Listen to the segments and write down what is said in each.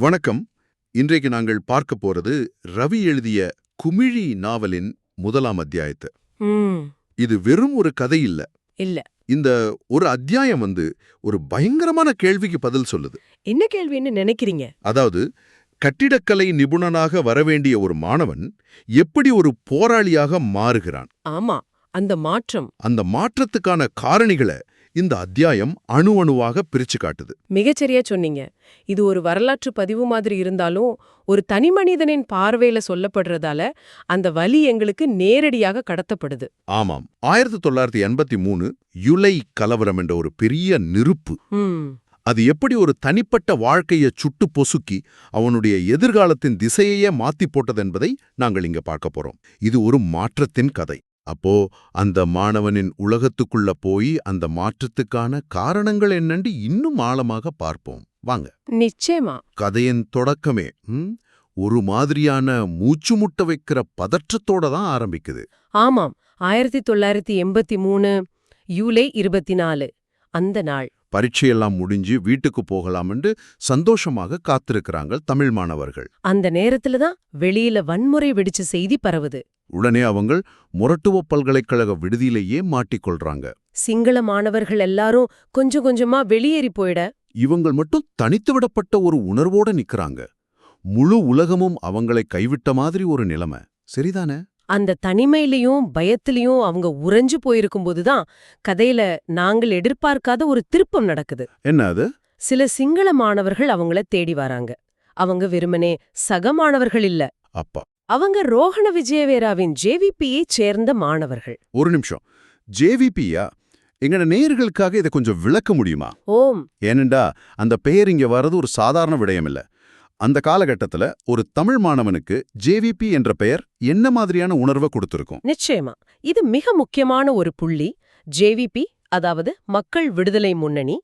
வணக்கம். இன்றைக்கு நாங்கள் பார்க்க போறது ரவி எழுதிய குமிழி நாவலின் முதலாம் அத்தியாயத்தை. இது வெறும் ஒரு கதை இல்ல. இல்ல. இந்த ஒரு அத்தியாயம் வந்து ஒரு பயங்கரமான கேள்விக்கு பதில் சொல்லுது. என்ன கேள்வின்னு நினைக்கிறீங்க? அதாவது கட்டிடக்கலை நிபுணனாக வரவேண்டிய ஒரு மாணவன் எப்படி ஒரு போராளியாக மாறுகிறான்? ஆமா அந்த மாற்றம். அந்த மாற்றத்துக்கான காரணிகளை இந்த அத்தியாயம் அணு அணுவாக பிரிச்சு காட்டுது. மிகச்சரியா சொன்னீங்க. இது ஒரு வரலாற்று பதிவு மாதிரி இருந்தாலும் ஒரு தனிமனிதனின் பார்வையில சொல்லப்படுறதால அந்த வலி எங்களுக்கு நேரடியாக கடத்தப்படுது. ஆமாம். ஆயிரத்தி தொள்ளாயிரத்தி எண்பத்தி மூணு யுலை கலவரம் என்ற ஒரு பெரிய நெருப்பு. அது எப்படி ஒரு தனிப்பட்ட வாழ்க்கையை சுட்டு பொசுக்கி அவனுடைய எதிர்காலத்தின் திசையையே மாத்தி போட்டது என்பதை நாங்கள் இங்க பார்க்க போறோம். இது ஒரு மாற்றத்தின் கதை. அப்போ அந்த மாணவனின் உலகத்துக்குள்ள போய் அந்த மாற்றத்துக்கான காரணங்கள் என்னன்னு இன்னும் ஆழமாக பார்ப்போம். வாங்க. நிச்சயமா. கதையின் தொடக்கமே ஒரு மாதிரியான மூச்சு முட்ட வைக்கிற பதற்றத்தோட தான் ஆரம்பிக்குது. ஆமாம். ஆயிரத்தி தொள்ளாயிரத்தி எண்பத்தி மூணு யூலை இருபத்தி நாலு அந்த நாள். பரீட்சையெல்லாம் முடிஞ்சு வீட்டுக்கு போகலாம்னு சந்தோஷமாக காத்திருக்கிறாங்க தமிழ் மாணவர்கள். அந்த நேரத்துல தான் வெளியில வன்முறை வெடிச்ச செய்தி பரவுது. உடனே அவங்க முரட்டுவ பல்கலைக்கழக விடுதியிலேயே மாட்டிக்கொள்றாங்க. சிங்கள மாணவர்கள் எல்லாரும் கொஞ்சம் கொஞ்சமா வெளியேறி போயிட. இவங்கள் மட்டும் தனித்து விடப்பட்ட ஒரு உணர்வோட நிக்கறாங்க. முழு உலகமும் அவங்களை கைவிட்ட மாதிரி ஒரு நிலைமை. சரிதானே? அந்த தனிமையிலயும் பயத்திலயும் அவங்க உறைஞ்சு போயிருக்கும்போதுதான் கதையில நாங்கள் எதிர்பார்க்காத ஒரு திருப்பம் நடக்குது. என்ன அது? சில சிங்கள மாணவர்கள் அவங்கள தேடி வராங்க. அவங்க வெறுமனே சக மாணவர்கள் இல்ல. அப்பா. அவங்க ரோஹண விஜயவேராவின் ஜேவிபியை சேர்ந்த மாணவர்கள். ஒரு நிமிஷம். ஜேவிபியா எங்கட நேயர்களுக்காக இதை கொஞ்சம் விளக்க முடியுமா? ஓம். ஏனெண்டா அந்த பெயர் இங்க வர்றது ஒரு சாதாரண விடயம் இல்ல. அந்த காலகட்டத்துல ஒரு தமிழ் மாணவனுக்கு ஜேவிபி என்ற பெயர் என்ன மாதிரியான உணர்வை கொடுத்திருக்கும்? நிச்சயமா. இது மிக முக்கியமான ஒரு புள்ளி. ஜேவிபி அதாவது மக்கள் விடுதலை முன்னணி.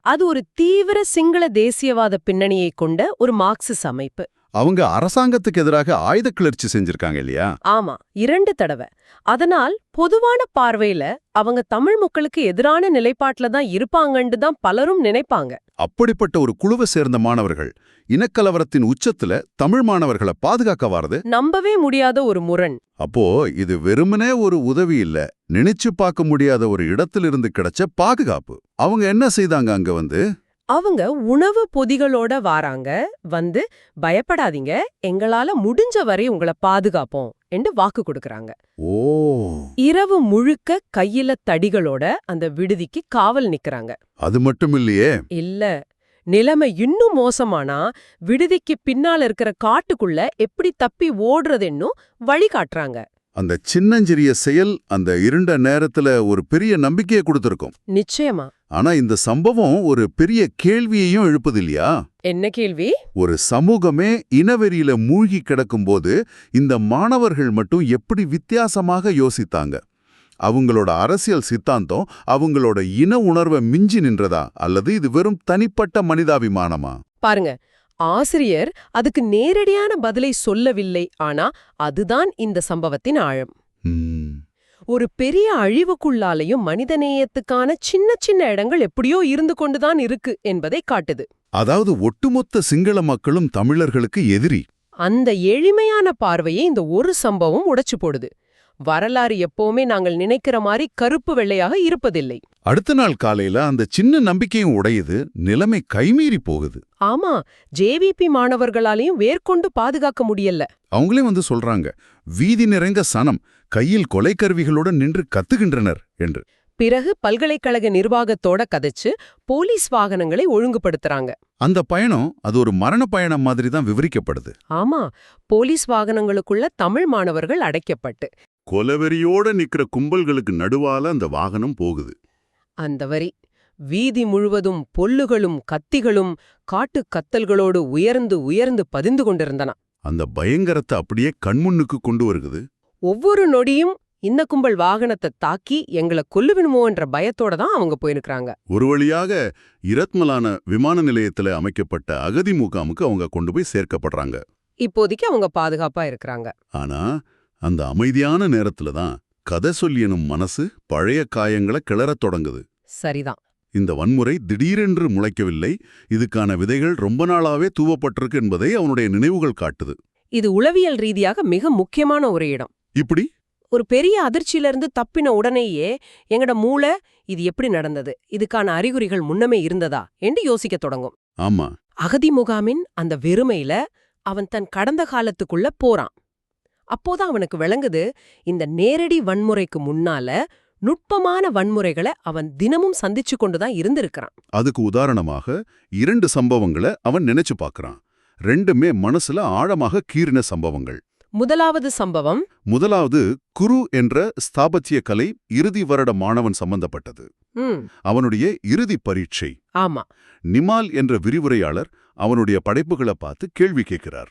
அது ஒரு தீவிர சிங்கள தேசியவாத பின்னணியை கொண்ட ஒரு மார்க்சிஸ் அமைப்பு. அவங்க அரசாங்கத்துக்கு எதிராக ஆயுத கிளர்ச்சி செஞ்சிருக்காங்க இல்லையா? ஆமா இரண்டு தடவை. அதனால் பொதுவான பார்வையில அவங்க தமிழ் மக்களுக்கு எதிரான நிலைப்பாட்டுல தான் இருப்பாங்கன்னு தான் பலரும் நினைப்பாங்க. அப்படிப்பட்ட ஒரு குழுவை சேர்ந்த மாணவர்கள் இனக்கலவரத்தின் உச்சத்துல தமிழ் மாணவர்களை பாதுகாக்க வாரது? நம்பவே முடியாத ஒரு முரண். அப்போ இது வெறுமனே ஒரு உதவி இல்ல நினைச்சு பார்க்க முடியாத ஒரு இடத்திலிருந்து கிடைச்ச பாதுகாப்பு. அவங்க என்ன செய்தாங்க அங்க வந்து? அவங்க உணவு பொதிகளோட வாராங்க. வந்து பயப்படாதீங்க. எங்களால முடிஞ்ச வரை உங்களை பாதுகாப்போம் என்று வாக்கு கொடுக்கறாங்க. ஓ. இரவு முழுக்க கையில தடிகளோட அந்த விடுதிக்கு காவல் நிக்கறாங்க. அது மட்டும் இல்லையே? இல்ல. நிலைமை இன்னும் மோசமானா விடுதிக்கு பின்னால இருக்கிற காட்டுக்குள்ள எப்படி தப்பி ஓடுறதுன்னும் வழி காட்டுறாங்க. அந்த சின்னஞ்சிறிய செயல் அந்த இருண்ட நேரத்துல ஒரு பெரிய நம்பிக்கையை கொடுத்திருக்கும். நிச்சயமா. ஆனா இந்த சம்பவம் ஒரு பெரிய கேள்வியையும் எழுப்புது இல்லையா என்ன கேள்வி? ஒரு சமூகமே இனவெறியில மூழ்கி கிடக்கும்போது இந்த மாணவர்கள் மட்டும் எப்படி வித்தியாசமாக யோசித்தாங்க? அவங்களோட அரசியல் சித்தாந்தம் அவங்களோட இன உணர்வை மிஞ்சி நின்றதா? அல்லது இது வெறும் தனிப்பட்ட மனிதாபிமானமா? பாருங்க ஆசிரியர் அதுக்கு நேரடியான பதிலை சொல்லவில்லை ஆனா அதுதான் இந்த சம்பவத்தின் ஆழம். ஒரு பெரிய அழிவுக்குள்ளாலையும் மனிதநேயத்துக்கான சின்ன சின்ன இடங்கள் எப்படியோ இருந்து கொண்டுதான் இருக்கு என்பதை காட்டுது. அதாவது ஒட்டுமொத்த சிங்கள மக்களும் தமிழர்களுக்கு எதிரி. அந்த எளிமையான பார்வையை இந்த ஒரு சம்பவம் உடைச்சு போடுது. வரலாறு எப்பவுமே நாங்கள் நினைக்கிற மாதிரி கருப்பு வெள்ளையாக இருப்பதில்லை. அடுத்த நாள் காலையில அந்த சின்ன நம்பிக்கையும் உடையுது நிலைமை கைமீறி போகுது. ஆமா ஜேவிபி மாணவர்களாலையும் வேர்க்கொண்டு பாதுகாக்க முடியல. அவங்களே வந்து சொல்றாங்க வீதி நிறைந்த சனம் கையில் கொலைக்கருவிகளுடன் நின்று கத்துகின்றனர் என்று. பிறகு பல்கலைக்கழக நிர்வாகத்தோட கதைச்சு போலீஸ் வாகனங்களை ஒழுங்குபடுத்துறாங்க. அந்த பயணம் அது ஒரு மரண பயணம் மாதிரி தான் விவரிக்கப்படுது. ஆமா போலீஸ் வாகனங்களுக்குள்ள தமிழ் மாணவர்கள் அடைக்கப்பட்டு. கொலவெறியோட நிக்கிற கும்பல்களுக்கு நடுவால அந்த வாகனம் போகுது. அந்த வரி வீதி முழுவதும் பொல்லுகளும் கத்திகளும் காட்டுக் கத்தல்களோடு உயர்ந்து உயர்ந்து பதிந்து கொண்டிருந்தன. அந்த பயங்கரத்தை அப்படியே கண்முன்னுக்கு கொண்டு வருகுது. ஒவ்வொரு நொடியும் இந்த கும்பல் வாகனத்தை தாக்கி எங்களை கொல்லுவினுமோன்ற பயத்தோட தான் அவங்க போயிருக்கிறாங்க. ஒரு வழியாக இரத்மலான விமான நிலையத்துல அமைக்கப்பட்ட அகதி முகாமுக்கு அவங்க கொண்டு போய் சேர்க்கப்படுறாங்க. இப்போதைக்கு அவங்க பாதுகாப்பா இருக்கிறாங்க. ஆனா அந்த அமைதியான நேரத்துல தான் கதை சொல்லியனும் மனசு பழைய காயங்களை கிளறத் தொடங்குது. சரிதான். இந்த வன்முறை திடீரென்று முளைக்கவில்லை. இதுக்கான விதைகள் ரொம்ப நாளாவே தூவப்பட்டிருக்கு என்பதை அவனுடைய நினைவுகள் காட்டுது. இது உளவியல் ரீதியாக மிக முக்கியமான ஒரு இடம். இப்படி? ஒரு பெரிய அதிர்ச்சியிலிருந்து தப்பின உடனேயே எங்கட மூளை இது எப்படி நடந்தது? இதுக்கான அறிகுறிகள் முன்னமே இருந்ததா? என்று யோசிக்கத் தொடங்கும். ஆமா. அகதி முகாமின் அந்த வெறுமையில அவன் தன் கடந்த காலத்துக்குள்ள போறான். அப்போதான் அவனுக்கு விளங்குது இந்த நேரடி வன்முறைக்கு முன்னால நுட்பமான வன்முறைகளை அவன் தினமும் சந்திச்சு கொண்டுதான் இருந்திருக்கிறான். அதுக்கு உதாரணமாக இரண்டு சம்பவங்களை அவன் நினைச்சு பார்க்கறான் ரெண்டுமே மனசுல ஆழமாக கீறின சம்பவங்கள். முதலாவது சம்பவம். முதலாவது குரு என்ற ஸ்தாபத்திய கலை இறுதி வருட மாணவன் சம்பந்தப்பட்டது. அவனுடைய இறுதி பரீட்சை. ஆமா. நிமால் என்ற விரிவுரையாளர் அவனுடைய படைப்புகளை பார்த்து கேள்வி கேட்கிறார்.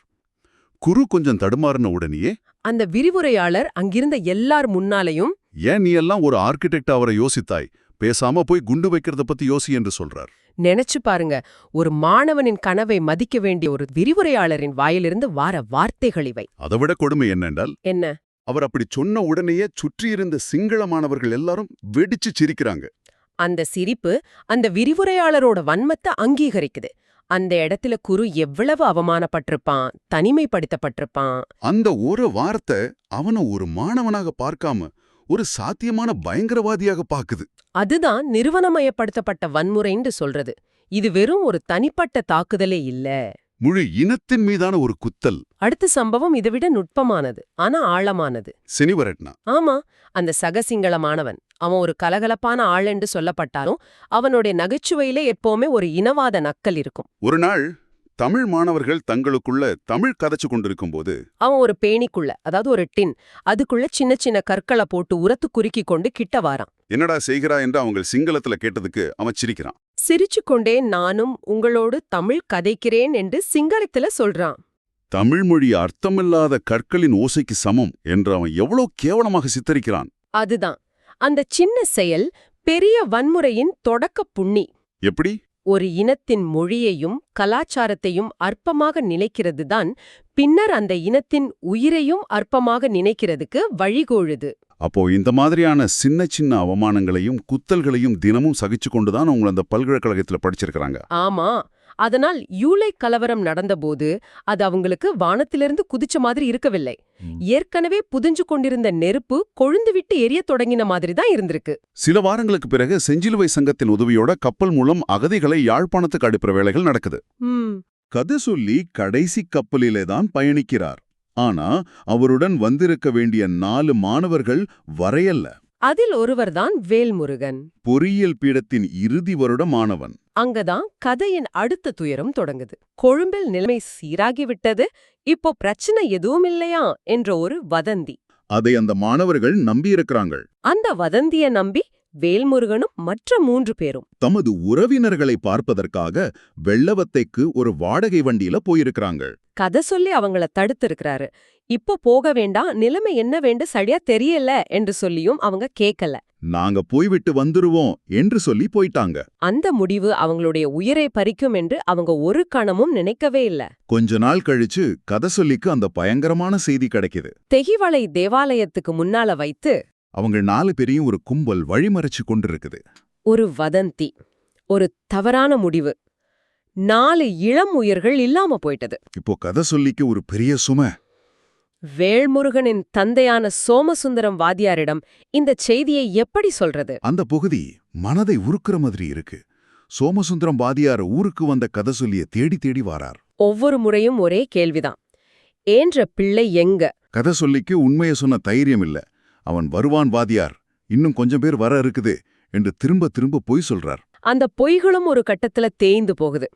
குரு கொஞ்சம் தடுமாறின உடனேயே அந்த விரிவுரையாளர் அங்கிருந்த எல்லார் முன்னாலையும் ஏன் நீ எல்லாம் ஒரு ஆர்கிடெக்ட் அவரை யோசித்தாய்? பேசாம போய் குண்டு வைக்கிறத பத்தி யோசி என்று சொல்றார். நினைச்சு பாருங்க. ஒரு மாணவனின் கனவை மதிக்க வேண்டிய ஒரு விரிவுரையாளரின் வாயிலிருந்து வார வார்த்தைகள் இவை. அதைவிட கொடுமை என்னென்றால் என்ன? அவர் அப்படி சொன்ன உடனேயே சுற்றியிருந்த சிங்கள மாணவர்கள் எல்லாரும் வெடிச்சு சிரிக்கிறாங்க. அந்த சிரிப்பு அந்த விரிவுரையாளரோட வன்மத்தை அங்கீகரிக்குது. அந்த இடத்துல குரு எவ்வளவு அவமானப்பட்டிருப்பான் தனிமைப்படுத்தப்பட்டிருப்பான். அந்த ஒரு வார்த்தை அவனை ஒரு மாணவனாக பார்க்காம ஒரு சாத்தியமான பயங்கரவாதியாக பாக்குது அதுதான் நிறுவனமயப்படுத்தப்பட்ட வன்முறைன்னு சொல்றது. இது வெறும் ஒரு தனிப்பட்ட தாக்குதலே இல்ல. முழு இனத்தின் மீதான ஒரு குத்தல். அடுத்த சம்பவம் இதை விட நுட்பமானது ஆனா ஆழமானது. செனிவரட்னா? ஆமா அந்த சகசிங்கள மாணவன் அவன் ஒரு கலகலப்பான ஆள் என்று சொல்லப்பட்டாலும் அவனுடைய நகைச்சுவையிலே எப்பவுமே ஒரு இனவாத நக்கல் இருக்கும். ஒரு நாள் தமிழ் மாணவர்கள் தங்களுக்குள்ள தமிழ் கதைச்சு கொண்டிருக்கும்போது அவன் ஒரு பேணிக்குள்ள அதாவது ஒரு டின் அதுக்குள்ள சின்ன சின்ன கற்களை போட்டு உரத்து குறுக்கி கொண்டு கிட்ட வாரான். என்னடா செய்கிறா என்று அவங்க சிங்களத்துல கேட்டதுக்கு அவன் சிரிக்கிறான். சிரிச்சுக்கொண்டே நானும் உங்களோடு தமிழ் கதைக்கிறேன் என்று சிங்களத்துல சொல்றான். தமிழ் மொழி அர்த்தமில்லாத கற்களின் ஓசைக்கு சமம் என்று அவன் எவ்வளவு கேவலமாக சித்தரிக்கிறான். அதுதான். அந்த சின்ன செயல் பெரிய வன்முறையின் தொடக்க புண்ணி. எப்படி? ஒரு இனத்தின் மொழியையும் கலாச்சாரத்தையும் அற்பமாக நினைக்கிறதுதான் பின்னர் அந்த இனத்தின் உயிரையும் அற்பமாக நினைக்கிறதுக்கு வழிகோழுது. அப்போ இந்த மாதிரியான சின்ன சின்ன அவமானங்களையும் குத்தல்களையும் தினமும் சகிச்சு கொண்டுதான் அவங்க அந்த பல்கலைக்கழகத்துல படிச்சிருக்கிறாங்க. ஆமா. அதனால் யூலை கலவரம் நடந்தபோது அது அவங்களுக்கு வானத்திலிருந்து குதிச்ச மாதிரி இருக்கவில்லை. ஏற்கனவே புதிஞ்சு கொண்டிருந்த நெருப்பு கொழுந்து விட்டு எரியத் தொடங்கின மாதிரி தான் இருந்திருக்கு. சில வாரங்களுக்கு பிறகு செஞ்சிலுவை சங்கத்தின் உதவியோட கப்பல் மூலம் அகதிகளை யாழ்ப்பாணத்துக்கு அனுப்புற வேலைகள் நடக்குது. கதை சொல்லி கடைசி கப்பலிலே தான் பயணிக்கிறார். ஆனா அவருடன் வந்திருக்க வேண்டிய நாலு மாணவர்கள் வரையல்ல. அதில் ஒருவர்தான் வேல்முருகன். பொறியியல் பீடத்தின் இறுதி வருட மாணவன் அங்கதான் கதையின் அடுத்த துயரம் தொடங்குது. கொழும்பில் நிலைமை சீராகிவிட்டது. இப்போ பிரச்சனை எதுவும் இல்லையா என்ற ஒரு வதந்தி. அதை அந்த மாணவர்கள் நம்பியிருக்கிறாங்க. அந்த வதந்திய நம்பி வேல்முருகனும் மற்ற மூன்று பேரும். தமது உறவினர்களை பார்ப்பதற்காக வெள்ளவத்தைக்கு ஒரு வாடகை வண்டியில போயிருக்கிறாங்க கதை சொல்லி அவங்கள தடுத்திருக்கிறாரு. இப்போ போக வேண்டாம் நிலைமை என்ன வேண்டு சரியா தெரியல என்று சொல்லியும் அவங்க கேக்கல. நாங்க போய்விட்டு வந்துருவோம் என்று சொல்லி போயிட்டாங்க. அந்த முடிவு அவங்களுடைய உயிரை பறிக்கும் என்று அவங்க ஒரு கணமும் நினைக்கவே இல்ல. கொஞ்ச நாள் கழிச்சு கதை சொல்லிக்கு அந்த பயங்கரமான செய்தி கிடைக்குது. தெகிவளை தேவாலயத்துக்கு முன்னால வைத்து அவங்க நாலு பேரையும் ஒரு கும்பல் வழிமறைச்சு கொண்டிருக்குது. ஒரு வதந்தி ஒரு தவறான முடிவு. நாலு இளம் உயிர்கள் இல்லாம போயிட்டது. இப்போ கதை சொல்லிக்கு ஒரு பெரிய சுமை. வேல்முருகனின் தந்தையான சோமசுந்தரம் வாதியாரிடம் இந்த செய்தியை எப்படி சொல்றது? அந்த பகுதி மனதை உருக்குற மாதிரி இருக்கு. சோமசுந்தரம் வாதியார் ஊருக்கு வந்த கதை சொல்லிய தேடி தேடி வாரார். ஒவ்வொரு முறையும் ஒரே கேள்விதான். ஏன்ற பிள்ளை எங்க? கதை சொல்லிக்கு உண்மையை சொன்ன தைரியம் இல்ல. அவன் வருவான் வாதியார் இன்னும் கொஞ்சம் பேர் வர இருக்குது என்று திரும்ப திரும்ப பொய் சொல்றார். அந்த பொய்களும் ஒரு கட்டத்துல தேய்ந்து போகுது.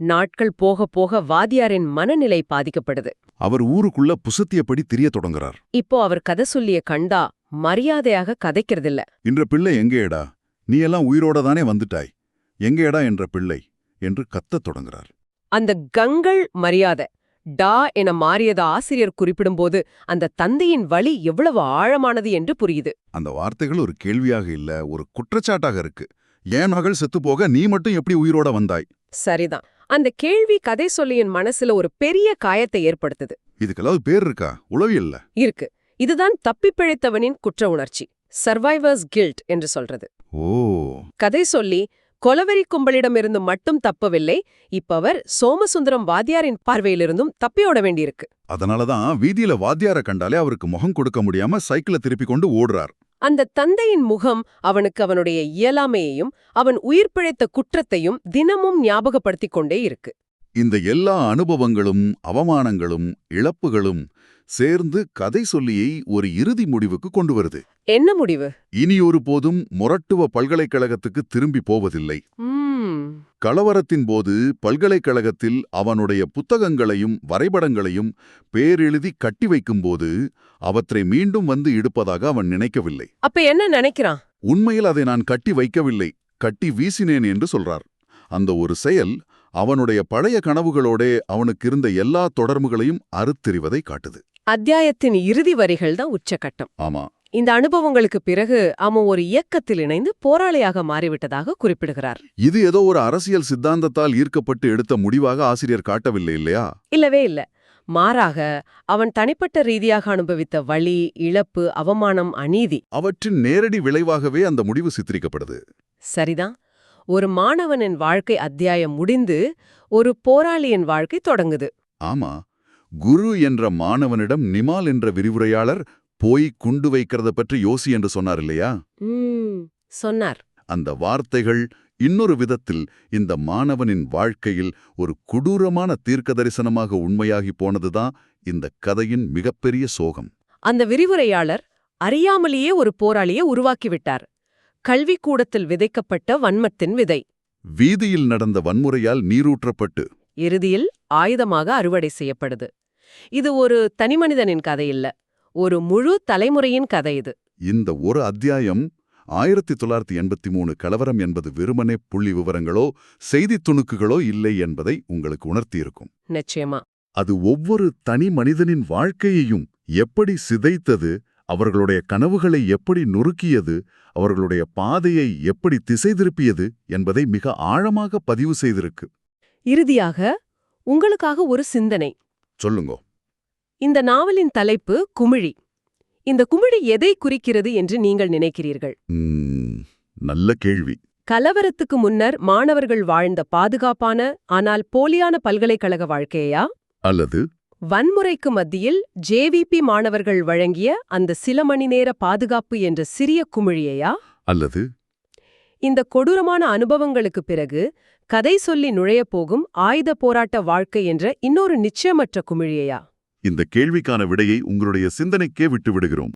நாட்கள் போக போக வாதியாரின் மனநிலை பாதிக்கப்படுது. அவர் ஊருக்குள்ள புசத்தியபடி திரிய தொடங்குறார். இப்போ அவர் கதை சொல்லிய கண்டா மரியாதையாக கதைக்கிறதில்ல. என்ற பிள்ளை எங்கேடா நீ எல்லாம் உயிரோட தானே வந்துட்டாய். எங்கேடா என்ற பிள்ளை என்று கத்தத் தொடங்குறார். அந்த கங்கள் மரியாதை. டா என மாறியத ஆசிரியர் குறிப்பிடும்போது அந்த தந்தையின் வழி எவ்வளவு ஆழமானது என்று புரியுது. அந்த வார்த்தைகள் ஒரு கேள்வியாக இல்ல ஒரு குற்றச்சாட்டாக இருக்கு. ஏன் மகள் செத்து போக நீ மட்டும் எப்படி உயிரோட வந்தாய்? சரிதான். அந்த கேள்வி கதை சொல்லியின் மனசுல ஒரு பெரிய காயத்தை ஏற்படுத்துது. இதுக்கெல்லாம் பேர் இருக்கா? உளவியல்ல இருக்கு. இதுதான் தப்பிப் பிழைத்தவனின் குற்ற உணர்ச்சி. சர்வைவர்ஸ் கில்ட் என்று சொல்றது. ஓ. கதை சொல்லி கொலவெறி கும்பலிடமிருந்து மட்டும் தப்பவில்லை இப்ப அவர் சோமசுந்தரம் வாத்தியாரின் பார்வையிலிருந்தும் தப்பியோட வேண்டியிருக்கு. அதனாலதான் வீதியில வாத்தியார கண்டாலே அவருக்கு முகம் கொடுக்க முடியாம சைக்கிளை திருப்பி கொண்டு ஓடுறார். அந்த தந்தையின் முகம் அவனுக்கு அவனுடைய இயலாமையையும் அவன் உயிர் பிழைத்த குற்றத்தையும் தினமும் ஞாபகப்படுத்திக் கொண்டே இருக்கு. இந்த எல்லா அனுபவங்களும் அவமானங்களும் இழப்புகளும் சேர்ந்து கதை சொல்லியை ஒரு இறுதி முடிவுக்கு கொண்டு வருது. என்ன முடிவு? இனியொரு போதும் மொரட்டுவ பல்கலைக்கழகத்துக்கு திரும்பி போவதில்லை. கலவரத்தின் போது பல்கலைக்கழகத்தில் அவனுடைய புத்தகங்களையும் வரைபடங்களையும் பேரெழுதி கட்டி வைக்கும்போது அவற்றை மீண்டும் வந்து எடுப்பதாக அவன் நினைக்கவில்லை. அப்ப என்ன நினைக்கிறான்? உண்மையில் அதை நான் கட்டி வைக்கவில்லை கட்டி வீசினேன் என்று சொல்றார். அந்த ஒரு செயல் அவனுடைய பழைய கனவுகளோடே அவனுக்கு இருந்த எல்லா தொடர்புகளையும் அறுத்தெறிவதை காட்டுது. அத்தியாயத்தின் இறுதி வரிகள் தான் உச்சகட்டம் ஆமா. இந்த அனுபவங்களுக்கு பிறகு அவன் ஒரு இயக்கத்தில் இணைந்து போராளியாக மாறிவிட்டதாக குறிப்பிடுகிறார். இது ஏதோ ஒரு அரசியல் சித்தாந்தத்தால் ஈர்க்கப்பட்டு எடுத்த முடிவாக ஆசிரியர் காட்டவில்லை இல்லையா? இல்லவே இல்ல. மாறாக அவன் தனிப்பட்ட ரீதியாக அனுபவித்த வலி இழப்பு அவமானம் அநீதி அவற்றின் நேரடி விளைவாகவே அந்த முடிவு சித்தரிக்கப்படுது. சரிதான். ஒரு மாணவனின் வாழ்க்கை அத்தியாயம் முடிந்து ஒரு போராளியின் வாழ்க்கை தொடங்குது. ஆமா குரு என்ற மாணவனிடம் நிமால் என்ற விரிவுரையாளர் போய் குண்டு வைக்கிறத பற்றி யோசி என்று சொன்னார் இல்லையா? சொன்னார். அந்த வார்த்தைகள் இன்னொரு விதத்தில் இந்த மாணவனின் வாழ்க்கையில் ஒரு கொடூரமான தீர்க்க தரிசனமாக உண்மையாகி போனதுதான் இந்த கதையின் மிகப்பெரிய சோகம். அந்த விரிவுரையாளர் அறியாமலேயே ஒரு போராளியை உருவாக்கிவிட்டார் கல்விக்கூடத்தில் விதைக்கப்பட்ட வன்மத்தின் விதை. வீதியில் நடந்த வன்முறையால் நீரூற்றப்பட்டு. இறுதியில் ஆயுதமாக அறுவடை செய்யப்படுது. இது ஒரு தனிமனிதனின் கதை இல்ல ஒரு முழு தலைமுறையின் கதை இது. இந்த ஒரு அத்தியாயம் ஆயிரத்தி தொள்ளாயிரத்தி எண்பத்தி மூணு கலவரம் என்பது வெறுமனே புள்ளி விவரங்களோ செய்தித் துணுக்குகளோ இல்லை என்பதை உங்களுக்கு உணர்த்தியிருக்கும். நிச்சயமா. அது ஒவ்வொரு தனி மனிதனின் வாழ்க்கையையும் எப்படி சிதைத்தது அவர்களுடைய கனவுகளை எப்படி நொறுக்கியது அவர்களுடைய பாதையை எப்படி திசை திருப்பியது என்பதை மிக ஆழமாக பதிவு செய்திருக்கு. இறுதியாக உங்களுக்காக ஒரு சிந்தனை. சொல்லுங்க. இந்த நாவலின் தலைப்பு குமிழி. இந்த குமிழி எதை குறிக்கிறது என்று நீங்கள் நினைக்கிறீர்கள்? நல்ல கேள்வி. கலவரத்துக்கு முன்னர் மாணவர்கள் வாழ்ந்த பாதுகாப்பான ஆனால் போலியான பல்கலைக்கழக வாழ்க்கையா? அல்லது வன்முறைக்கு மத்தியில் ஜேவிபி மாணவர்கள் வழங்கிய அந்த சில மணி நேர பாதுகாப்பு என்ற சிறிய குமிழியையா? அல்லது? இந்த கொடூரமான அனுபவங்களுக்கு பிறகு கதை சொல்லி நுழையப் போகும் ஆயுத போராட்ட வாழ்க்கை என்ற இன்னொரு நிச்சயமற்ற குமிழியையா? இந்த கேள்விக்கான விடையை உங்களுடைய சிந்தனைக்கே விட்டு விடுகிறோம்